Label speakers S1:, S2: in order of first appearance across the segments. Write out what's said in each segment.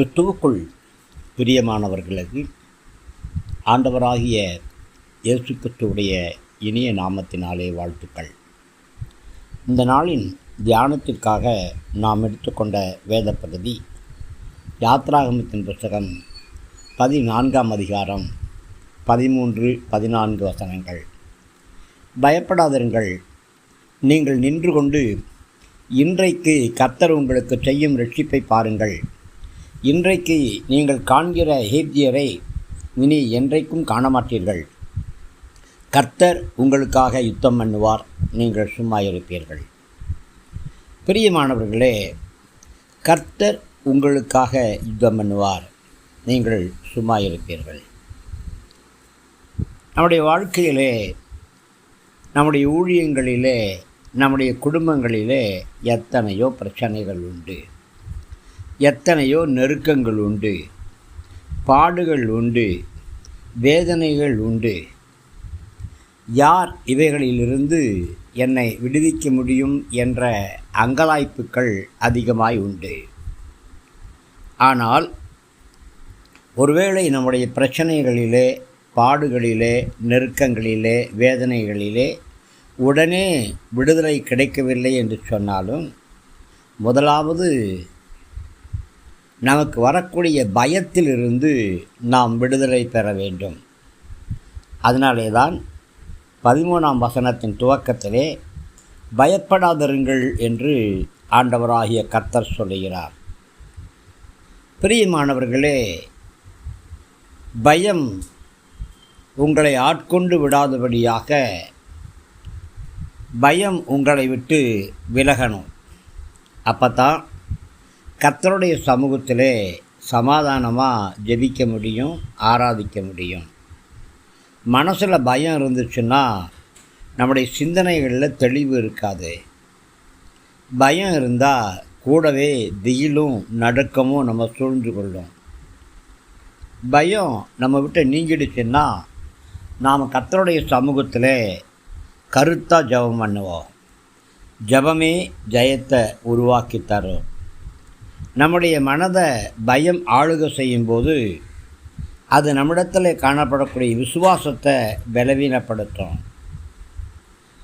S1: கிறிஸ்துவுக்குள் பிரியமானவர்களுக்கு ஆண்டவராகிய இயேசு கிறிஸ்துவுடைய இனிய நாமத்தினாலே வாழ்த்துக்கள். இந்த நாளின் தியானத்திற்காக நாம் எடுத்துக்கொண்ட வேத பகுதி யாத்ராகமத்தின் புஸ்தகம் பதினான்காம் அதிகாரம் பதிமூன்று பதினான்கு வசனங்கள். பயப்படாதிருங்கள் நீங்கள் நின்று கொண்டு இன்றைக்கு கர்த்தர் உங்களுக்கு செய்யும் ரட்சிப்பை பாருங்கள். இன்றைக்கு நீங்கள் காண்கிற ஹேப்தியரை இனி என்றைக்கும் காணமாட்டீர்கள். கர்த்தர் உங்களுக்காக யுத்தம் பண்ணுவார். நீங்கள் சும்மா இருப்பீர்கள். பிரியமானவர்களே கர்த்தர் உங்களுக்காக யுத்தம் பண்ணுவார். நீங்கள் சும்மா இருப்பீர்கள். நம்முடைய வாழ்க்கையிலே நம்முடைய ஊழியங்களிலே நம்முடைய குடும்பங்களிலே எத்தனையோ பிரச்சனைகள் உண்டு. எத்தனையோ நெருக்கங்கள் உண்டு. பாடுகள் உண்டு. வேதனைகள் உண்டு. யார் இவைகளிலிருந்து என்னை விடுவிக்க முடியும் என்ற அங்கலாய்ப்புகள் அதிகமாய் உண்டு. ஆனால் ஒருவேளை நம்முடைய பிரச்சனைகளிலே பாடுகளிலே நெருக்கங்களிலே வேதனைகளிலே உடனே விடுதலை கிடைக்கவில்லை என்று சொன்னாலும் முதலாவது நமக்கு வரக்கூடிய பயத்திலிருந்து நாம் விடுதலை பெற வேண்டும். அதனாலே தான் பதிமூணாம் வசனத்தின் துவக்கத்திலே பயப்படாதிருங்கள் என்று ஆண்டவராகிய கர்த்தர் சொல்லுகிறார். பிரியமானவர்களே பயம் உங்களை ஆட்கொண்டு விடாதபடியாக பயம் உங்களை விட்டு விலகணும். அப்போ தான் கத்தருடைய சமூகத்திலே சமாதானமாக ஜெபிக்க முடியும் ஆராதிக்க முடியும். மனசில் பயம் இருந்துச்சுன்னா நம்முடைய சிந்தனைகளில் தெளிவு இருக்காது. பயம் இருந்தால் கூடவே திகிலும் நடுக்கமும் நம்ம சூழ்ந்து கொள்ளும். பயம் நம்ம விட்டு நீங்கிடுச்சுன்னா நாம் கத்தருடைய சமூகத்தில் கருத்தாக ஜெபம் பண்ணுவோம். ஜெபமே ஜெயத்தை உருவாக்கி தரும். நம்முடைய மனதை பயம் ஆளுக செய்யும்போது அது நம்மிடத்தில் காணப்படக்கூடிய விசுவாசத்தை பலவீனப்படுத்தும்.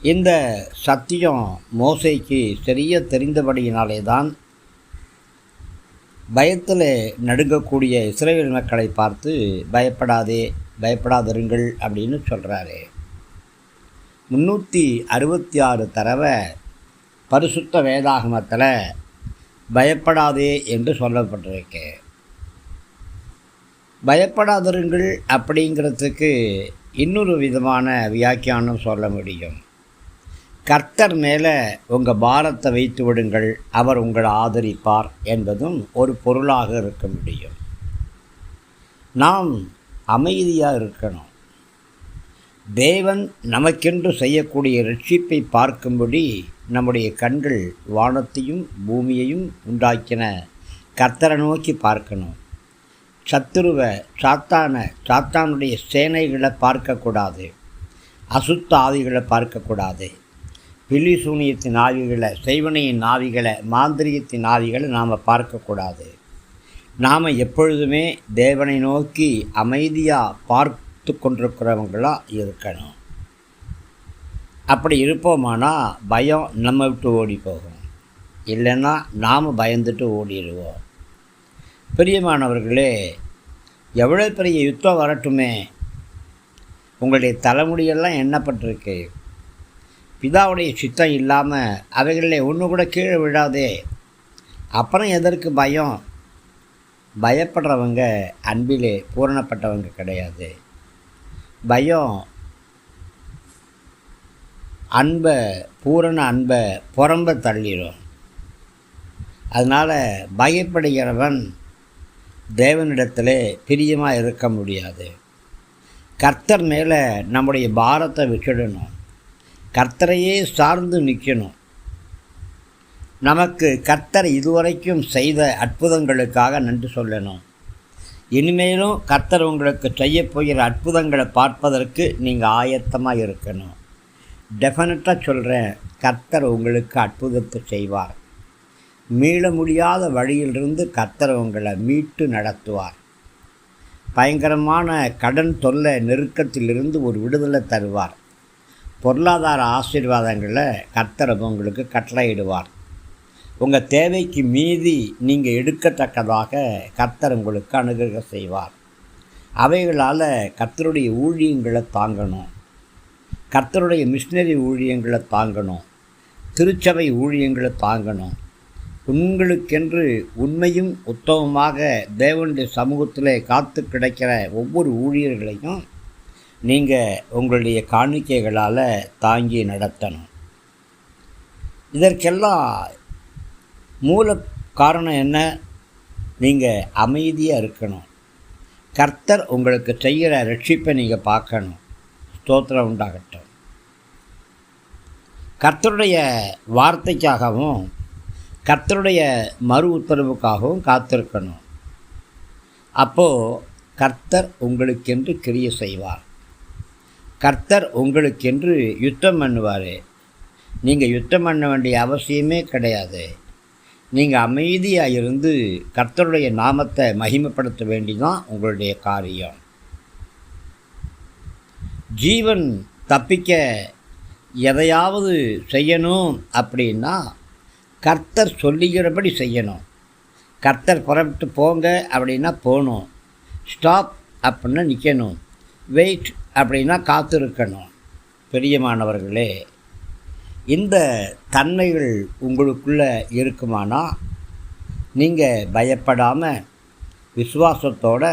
S1: இந்த சத்தியம் மோசைக்கு சரிய தெரிந்தபடியினாலே தான் பயத்தில் நடுங்கக்கூடிய இஸ்ரேல் மக்களை பார்த்து பயப்படாதே பயப்படாதிருங்கள் அப்படின்னு சொல்கிறாரு முந்நூற்றி அறுபத்தி ஆறு தடவை பரிசுத்த வேதாகமத்தில் பயப்படாதே என்று சொல்லப்பட்டிருக்கு. பயப்படாதிருங்கள் அப்படிங்கிறதுக்கு இன்னொரு விதமான வியாக்கியானம் சொல்ல முடியும். கர்த்தர் மேலே உங்கள் பாரத்தை வைத்து விடுங்கள் அவர் உங்களை ஆதரிப்பார் என்பதும் ஒரு பொருளாக இருக்க முடியும். நாம் அமைதியாக இருக்கணும். தேவன் நமக்கென்று செய்யக்கூடிய ரட்சிப்பை பார்க்கும்படி நம்முடைய கண்கள் வானத்தையும் பூமியையும் உண்டாக்கின. கர்த்தரை நோக்கி பார்க்கணும். சத்துருவை சாத்தான சாத்தானுடைய சேனைகளை பார்க்கக்கூடாது. அசுத்த ஆவிகளை பார்க்கக்கூடாது. பில்லி சூனியத்தின் ஆவிகளை செய்வனையின் ஆவிகளை மாந்திரியத்தின் ஆவிகளை நாம் பார்க்கக்கூடாது. நாம் எப்பொழுதுமே தேவனை நோக்கி அமைதியாக பார்த்து கொண்டிருக்கிறவங்களாக இருக்கணும். அப்படி இருப்போமானால் பயம் நம்ம விட்டு ஓடி போகும். இல்லைன்னா நாம் பயந்துட்டு ஓடிடுவோம். பிரியமானவர்களே எவ்வளோ பெரிய யுத்தம் வரட்டுமே. உங்களுடைய தலைமுடியெல்லாம் எண்ணப்பட்டிருக்கு. பிதாவுடைய சித்தம் இல்லாமல் அவைகளில் ஒன்று கூட கீழே விழாதே. அப்புறம் எதற்கு பயம்? பயப்படுறவங்க அன்பிலே பூரணப்பட்டவங்க கிடையாது. பயம் அன்பை பூரண அன்பை புறம்ப தள்ளிடும். அதனால் பயப்படுகிறவன் தேவனிடத்தில் பிரியமாக இருக்க முடியாது. கர்த்தர் மேலே நம்முடைய பாரத்தை விட்டுடணும் கர்த்தரையே சார்ந்து நிற்கணும் நமக்கு கர்த்தர் இதுவரைக்கும் செய்த அற்புதங்களுக்காக நன்றி சொல்லணும். இனிமேலும் கர்த்தர் உங்களுக்கு செய்யப்போகிற அற்புதங்களை பார்ப்பதற்கு நீங்கள் ஆயத்தமாக இருக்கணும். டெஃபினட்டாக சொல்கிறேன் கர்த்தர் உங்களுக்கு அற்புதத்தை செய்வார். மீள முடியாத வழியிலிருந்து கர்த்தர் உங்களை மீட்டு நடத்துவார். பயங்கரமான கடன் தொல்லை நெருக்கத்திலிருந்து ஒரு விடுதலை தருவார். பொருளாதார ஆசீர்வாதங்களை கர்த்தர் உங்களுக்கு கட்டளையிடுவார். உங்கள் தேவைக்கு மீதி நீங்கள் எடுக்கத்தக்கதாக கர்த்தர் உங்களுக்கு அனுகிரகம் செய்வார். அவைகளால் கர்த்தருடைய ஊழியங்களை தாங்கணும். கர்த்தருடைய மிஷினரி ஊழியங்களை தாங்கணும். திருச்சபை ஊழியங்களை தாங்கணும். உங்களுக்கென்று உண்மையும் உத்தமமாக தேவனுடைய சமூகத்தில் காத்து கிடைக்கிற ஒவ்வொரு ஊழியர்களையும் நீங்கள் உங்களுடைய காணிக்கைகளால் தாங்கி நடத்தணும். இதற்கெல்லாம் மூல காரணம் என்ன? நீங்கள் அமைதியாக இருக்கணும். கர்த்தர் உங்களுக்கு செய்கிற ரட்சிப்பை நீங்கள் பார்க்கணும். ஸ்தோத்திரம் உண்டாகட்டும். கர்த்தருடைய வார்த்தைக்காகவும் கர்த்தருடைய மறு உத்தரவுக்காகவும் காத்திருக்கணும். அப்போது கர்த்தர் உங்களுக்கென்று கிரிய செய்வார். கர்த்தர் உங்களுக்கென்று யுத்தம் பண்ணுவார். நீங்கள் யுத்தம் பண்ண வேண்டிய அவசியமே கிடையாது. நீங்கள் அமைதியாக இருந்து கர்த்தருடைய நாமத்தை மகிமைப்படுத்த வேண்டிதான் உங்களுடைய காரியம். ஜீவன் தப்பிக்க எதையாவது செய்யணும் அப்படின்னா கர்த்தர் சொல்லுகிறபடி செய்யணும். கர்த்தர் புறப்பட்டு போங்க அப்படின்னா போகணும். ஸ்டாப் அப்படின்னா நிற்கணும் வெயிட் அப்படின்னா காத்திருக்கணும். பெரியமானவர்களே இந்த தன்மைகள் உங்களுக்குள்ளே இருக்குமானா? நீங்கள் பயப்படாமல் விசுவாசத்தோட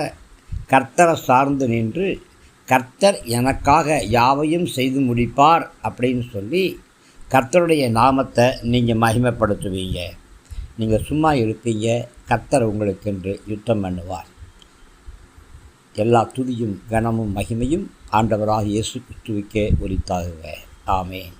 S1: கர்த்தரை சார்ந்து நின்று கர்த்தர் எனக்காக யாவையும் செய்து முடிப்பார் அப்படின்னு சொல்லி கர்த்தருடைய நாமத்தை நீங்கள் மகிமைப்படுத்துவீங்க. நீங்கள் சும்மா இருப்பீங்க கர்த்தர் உங்களுக்கென்று யுத்தம் பண்ணுவார். எல்லா துதியும் கனமும் மகிமையும் ஆண்டவராக இயேசு கிறிஸ்துவுக்கே உரித்தாகுக. ஆமேன்.